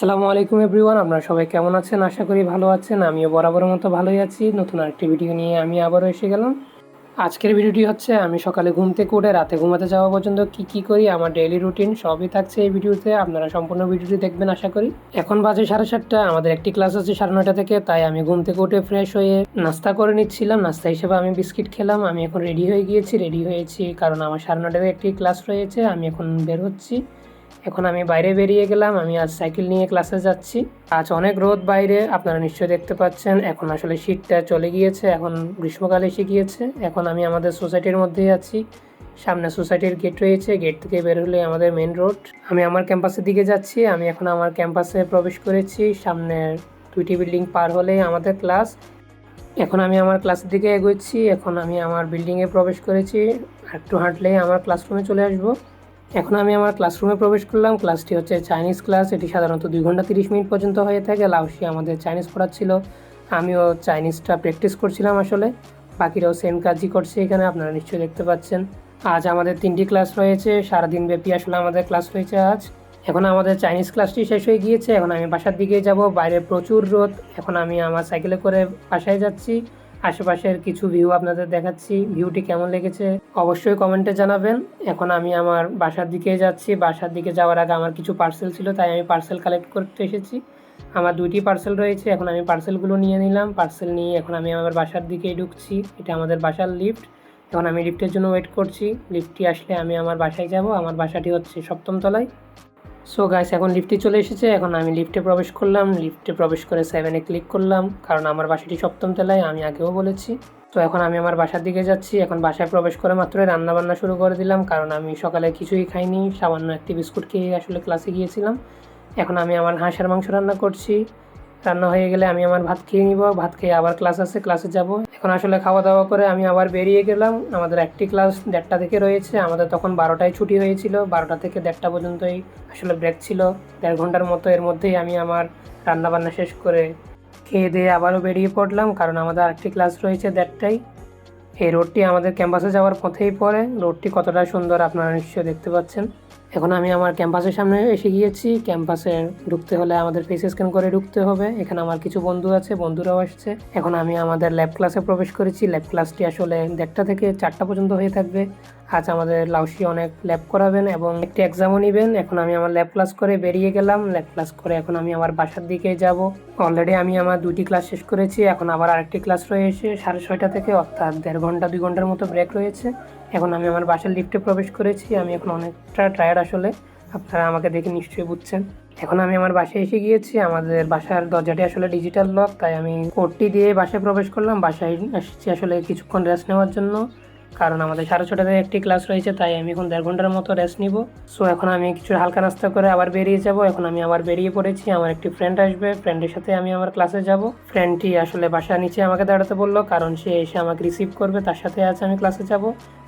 আসসালামু আলাইকুম এভরিওয়ান, আপনারা সবাই কেমন আছেন? আশা করি ভালো আছেন, আমিও বরাবরের মতো ভালোই আছি। নতুন আরেকটি ভিডিও নিয়ে আমি আবারও এসে গেলাম। আজকের ভিডিওটি হচ্ছে, আমি সকালে ঘুম থেকে উঠে রাতে ঘুমাতে যাওয়া পর্যন্ত কি কি করি, আমার ডেইলি রুটিন সবই থাকছে এই ভিডিওতে, আপনারা সম্পূর্ণ ভিডিওটি দেখবেন, আশা করি। এখন বাজে সাড়ে সাতটা, আমাদের একটি ক্লাস আছে সাড়ে নয়টা থেকে, তাই আমি ঘুম থেকে উঠে ফ্রেশ হয়ে নাস্তা করে নিচ্ছিলাম। নাস্তা হিসেবে আমি বিস্কিট খেলাম, আমি এখন রেডি হয়ে গিয়েছি রেডি হয়েছি, কারণ আমার সাড়ে নয়টাতে একটি ক্লাস রয়েছে, আমি এখন বের হচ্ছি। এখন আমি বাইরে বেরিয়ে গেলাম, আমি আজ সাইকেল নিয়ে ক্লাসে যাচ্ছি। আজ অনেক রোদ বাইরে, আপনারা নিশ্চয়ই দেখতে পাচ্ছেন, এখন আসলে শীতটা চলে গিয়েছে, এখন গ্রীষ্মকাল এসে গিয়েছে। এখন আমি আমাদের সোসাইটির মধ্যেই আছি, সামনে সোসাইটির গেট রয়েছে গেট থেকে বের হলে আমাদের মেন রোড আমি আমার ক্যাম্পাসের দিকে যাচ্ছি, আমি এখন আমার ক্যাম্পাসে প্রবেশ করেছি, সামনে দুইটি বিল্ডিং পার হলেই আমাদের ক্লাস এখন আমি আমার ক্লাসের দিকে এগোচ্ছি, এখন আমি আমার বিল্ডিংয়ে প্রবেশ করেছি, একটু হাঁটলেই আমার ক্লাসরুমে চলে আসব। এখন আমি আমার ক্লাসরুমে প্রবেশ করলাম। ক্লাসটি হচ্ছে চাইনিজ ক্লাস এটি সাধারণত দুই ঘণ্টা তিরিশ মিনিট পর্যন্ত হয়ে থাকে। লাউসি আমাদের চাইনিজ পড়াচ্ছিল। আমিও চাইনিজটা প্র্যাকটিস করছিলাম আসলে। বাকিরাও সেম কাজই করছে এখানে, আপনারা নিশ্চয়ই দেখতে পাচ্ছেন। আজ আমাদের তিনটি ক্লাস রয়েছে। সারাদিন ব্যাপী আসলে আমাদের ক্লাস রয়েছে আজ। এখন আমাদের চাইনিজ ক্লাসটি শেষ হয়ে গিয়েছে। এখন আমি বাসার দিকে যাব। বাইরে প্রচুর রোদ। এখন আমি আমার সাইকেলে করে বাসায় যাচ্ছি। আশেপাশের কিছু ভিউ আপনাদের দেখাচ্ছি। ভিউটি কেমন লেগেছে অবশ্যই কমেন্টে জানাবেন। এখন আমি আমার বাসার দিকে যাচ্ছি। বাসার দিকে যাওয়ার আগে আমার কিছু পার্সেল ছিল, তাই আমি পার্সেল কালেক্ট করতে এসেছি। আমার দুইটি পার্সেল রয়েছে, এখন আমি পার্সেলগুলো নিয়ে নিলাম। পার্সেল নিয়ে এখন আমি আমার বাসার দিকেই ঢুকছি। এটা আমাদের বাসার লিফট এখন আমি লিফটের জন্য ওয়েট করছি। লিফটটি আসলে আমি আমার বাসায় যাব। আমার বাসাটি হচ্ছে সপ্তম তলায়। সো গাইস এখন লিফটে চলে এসেছে। এখন আমি লিফটে প্রবেশ করলাম। লিফটে প্রবেশ করে সেভেনে ক্লিক করলাম। কারণ আমার বাসাটি সপ্তম তেলায়, আমি আগেও বলেছি। তো এখন আমি আমার বাসার দিকে যাচ্ছি। এখন বাসায় প্রবেশ করে মাত্রই রান্নাবান্না শুরু করে দিলাম। কারণ আমি সকালে কিছুই খাইনি। সামান্য একটি বিস্কুট খেয়ে আসলে ক্লাসে গিয়েছিলাম। এখন আমি আমার হাঁসের মাংস রান্না করছি। রান্না হয়ে গেলে আমি আমার ভাত খেয়ে নিব, ভাত খেয়ে আবার ক্লাস আছে ক্লাসে যাব। এখন আসলে খাওয়া দাওয়া করে আমি আবার বেরিয়ে গেলাম। আমাদের একটি ক্লাস দেড়টা থেকে রয়েছে। আমাদের তখন বারোটায় ছুটি হয়েছিল। বারোটা থেকে দেড়টা পর্যন্তই আসলে ব্রেক ছিল। দেড় ঘণ্টার মতো এর মধ্যেই আমি আমার রান্না বান্না শেষ করে খেয়ে দিয়ে আবারও বেরিয়ে পড়লাম। কারণ আমাদের আরেকটি ক্লাস রয়েছে দেড়টায়। এই রোডটি আমাদের ক্যাম্পাসে যাওয়ার পথেই পড়ে। রোডটি কতটা সুন্দর আপনারা নিশ্চয়ই দেখতে পাচ্ছেন। এখন আমি আমার ক্যাম্পাসের সামনে এসে গিয়েছি। ক্যাম্পাসে ঢুকতে হলে আমাদের ফেস স্ক্যান করে ঢুকতে হবে। এখানে আমার কিছু বন্ধু আছে, বন্ধুরাও আসছে। এখন আমি আমাদের ল্যাব ক্লাসে প্রবেশ করেছি। ল্যাব ক্লাসটি আসলে দেড়টা থেকে চারটা পর্যন্ত হয়ে থাকবে। আজ আমাদের লাউসি অনেক ল্যাব করাবেন এবং একটি এক্সামও নেবেন। এখন আমি আমার ল্যাব ক্লাস করে বেরিয়ে গেলাম। ল্যাব ক্লাস করে এখন আমি আমার বাসার দিকে যাব। অলরেডি আমি আমার দুটি ক্লাস শেষ করেছি। এখন আবার আরেকটি ক্লাস রয়েছে। সাড়ে ছয়টা থেকে অর্থাৎ দেড় ঘণ্টা, দুই ঘণ্টার মতো ব্রেক রয়েছে। এখন আমি আমার বাসার লিফটে প্রবেশ করেছি। আমি এখন অনেকটা টায়ার্ড আসলে আপনারা আমাকে দেখে নিশ্চয়ই বুঝছেন। এখন আমি আমার বাসায় এসে গিয়েছি, আমাদের বাসার দরজাটি আসলে ডিজিটাল লক তাই আমি কোডটি দিয়ে বাসায় প্রবেশ করলাম। বাসায় এসেছি আসলে কিছুক্ষণ রেস্ট নেওয়ার জন্য। কারণ আমাদের সাড়ে ছটাতে একটি ক্লাস রয়েছে, তাই আমি এখন দেড় ঘণ্টার মতো রেস্ট নিব। সো এখন আমি কিছু হালকা নাস্তা করে আবার বেরিয়ে যাব। এখন আমি আবার বেরিয়ে পড়েছি, আমার একটি ফ্রেন্ড আসবে ফ্রেন্ডের সাথে আমি আমার ক্লাসে যাব। ফ্রেন্ডটি আসলে বাসা নিচে আমাকে দাঁড়াতে বলল, কারণ সে এসে আমাকে রিসিভ করবে, তার সাথে আছে আমি ক্লাসে যাব।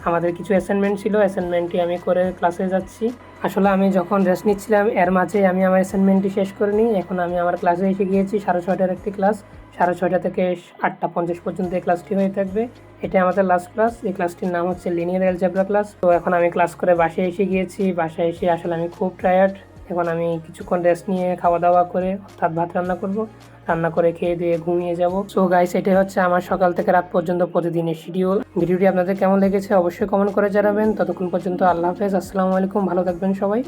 আমাদের কিছু অ্যাসাইনমেন্ট ছিল অ্যাসাইনমেন্টটি আমি করে ক্লাসে যাচ্ছি। আসলে আমি যখন রেস্ট নিচ্ছিলাম, এর মাঝে আমি আমার অ্যাসাইনমেন্টটি শেষ করে নিই। এখন আমি আমার ক্লাসে এসে গিয়েছি, সাড়ে ছয়টার একটি ক্লাস সাড়ে ছয়টা থেকে আটটা পঞ্চাশ পর্যন্ত এই ক্লাসটি হয়ে থাকবে। এটা আমাদের লাস্ট ক্লাস এই ক্লাসটির নাম হচ্ছে লিনিয়ার অ্যালজেব্রা ক্লাস তো এখন আমি ক্লাস করে বাসায় এসে গিয়েছি। বাসায় এসে আসলে আমি খুব টায়ার্ড এখন আমি কিছুক্ষণ রেস্ট নিয়ে খাওয়া দাওয়া করে অর্থাৎ ভাত রান্না করব। রান্না করে খেয়ে দিয়ে ঘুমিয়ে যাব। সো গাইস এটাই হচ্ছে আমার সকাল থেকে রাত পর্যন্ত প্রতিদিনের শিডিউল ভিডিওটি আপনাদের কেমন লেগেছে অবশ্যই কমেন্ট করে জানাবেন। ততক্ষণ পর্যন্ত আল্লাহ হাফেজ। আসসালামু আলাইকুম। ভালো থাকবেন সবাই।